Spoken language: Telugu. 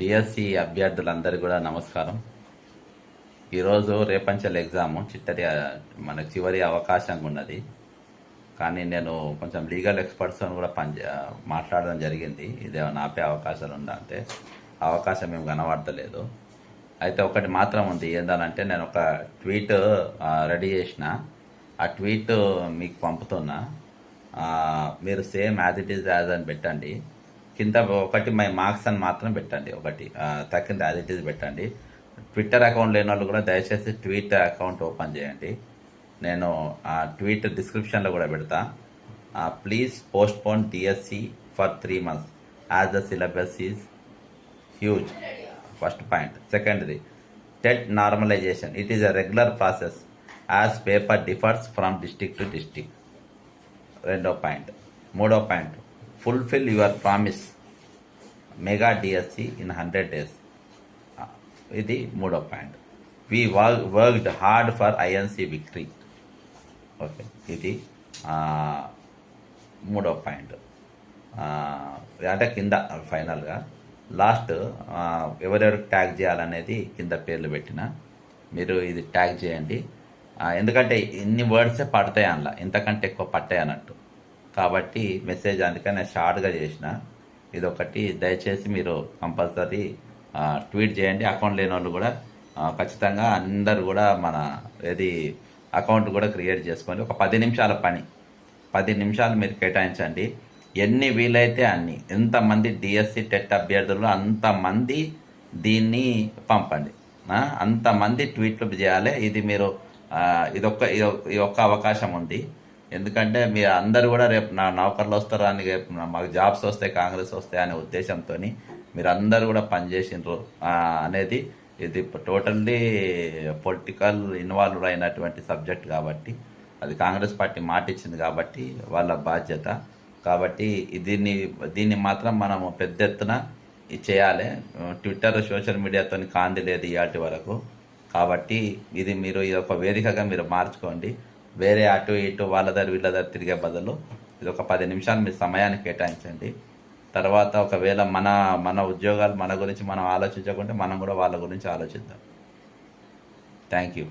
డిఎస్సి అభ్యర్థులందరూ కూడా నమస్కారం. ఈరోజు రేపంచల్ ఎగ్జామ్ చిట్టరి మన చివరి అవకాశంగా ఉన్నది. కానీ నేను కొంచెం లీగల్ ఎక్స్పర్ట్స్ కూడా పని మాట్లాడడం జరిగింది. ఇదేమైనా ఆపే అవకాశాలు ఉందా అంటే అవకాశం ఏం కనబడతలేదు. అయితే ఒకటి మాత్రం ఉంది. ఏందనంటే నేను ఒక ట్వీట్ రెడీ చేసిన. ఆ ట్వీట్ మీకు పంపుతున్నా. మీరు same as it is as అని పెట్టండి. కింద ఒకటి మై మార్క్స్ అని మాత్రం పెట్టండి. ఒకటి తగ్గింది తక్కింది ఇట్ ఈస్ పెట్టండి. ట్విట్టర్ అకౌంట్ లేని వాళ్ళు కూడా దయచేసి ట్విట్టర్ అకౌంట్ ఓపెన్ చేయండి. నేను ఆ ట్వీట్ డిస్క్రిప్షన్లో కూడా పెడతా. Please postpone for three months. As the syllabus is huge. First point. సెకండ్ది TET normalization. It is a regular process as paper differs from district to district. రెండో పాయింట్. మూడో point. Fulfil your promise mega DSC in hundred days ఇది మూడో point. We worked hard for INC victory okay ఇది మూడో పాయింట్. అంటే కింద ఫైనల్గా. లాస్ట్ ఎవరెవరికి ట్యాగ్ చేయాలనేది కింద పేర్లు పెట్టిన. మీరు ఇది ట్యాగ్ చేయండి. ఎందుకంటే ఇన్ని వర్డ్సే పడతాయి అందులో. ఇంతకంటే ఎక్కువ పట్టాయి అన్నట్టు. కాబట్టి మెసేజ్ అందుకని నేను షార్ట్గా చేసిన. ఇది ఒకటి దయచేసి మీరు కంపల్సరీ ట్వీట్ చేయండి. అకౌంట్ లేని వాళ్ళు కూడా ఖచ్చితంగా అందరు కూడా మన ఏది అకౌంట్ కూడా క్రియేట్ చేసుకోండి. ఒక పది నిమిషాల పని. పది నిమిషాలు మీరు కేటాయించండి. ఎన్ని వీలైతే అన్ని. ఎంతమంది డిఎస్సి టెట్ అభ్యర్థులు అంతమంది దీన్ని పంపండి. అంతమంది ట్వీట్లు చేయాలి. ఇది మీరు ఇదొక్క ఇదొక్క- ఈ ఒక్క అవకాశం ఉంది. ఎందుకంటే మీ అందరు కూడా రేపు నా నౌకర్లు వస్తారా అని రేపు మాకు జాబ్స్ వస్తాయి కాంగ్రెస్ వస్తాయి అనే ఉద్దేశంతో మీరు అందరు కూడా పనిచేసిండ్రు. అనేది ఇది టోటల్లీ పొలిటికల్ ఇన్వాల్వ్ అయినటువంటి సబ్జెక్ట్ కాబట్టి అది కాంగ్రెస్ పార్టీ మాట ఇచ్చింది కాబట్టి వాళ్ళ బాధ్యత. కాబట్టి దీన్ని దీన్ని మాత్రం మనము పెద్ద ఎత్తున ఇది చేయాలి. ట్విట్టర్ సోషల్ మీడియాతో కాంది లేదు ఇవాటి వరకు. కాబట్టి ఇది మీరు ఇది ఒక వేదికగా మీరు మార్చుకోండి. వేరే అటు ఇటు వాళ్ళ దగ్గర వీళ్ళ దగ్గర తిరిగే బదులు ఇది ఒక పది నిమిషాలు మీ సమయాన్ని కేటాయించండి. తర్వాత ఒకవేళ మన మన ఉద్యోగాలు మన గురించి మనం ఆలోచించకుంటే మనం కూడా వాళ్ళ గురించి ఆలోచిద్దాం. Thank you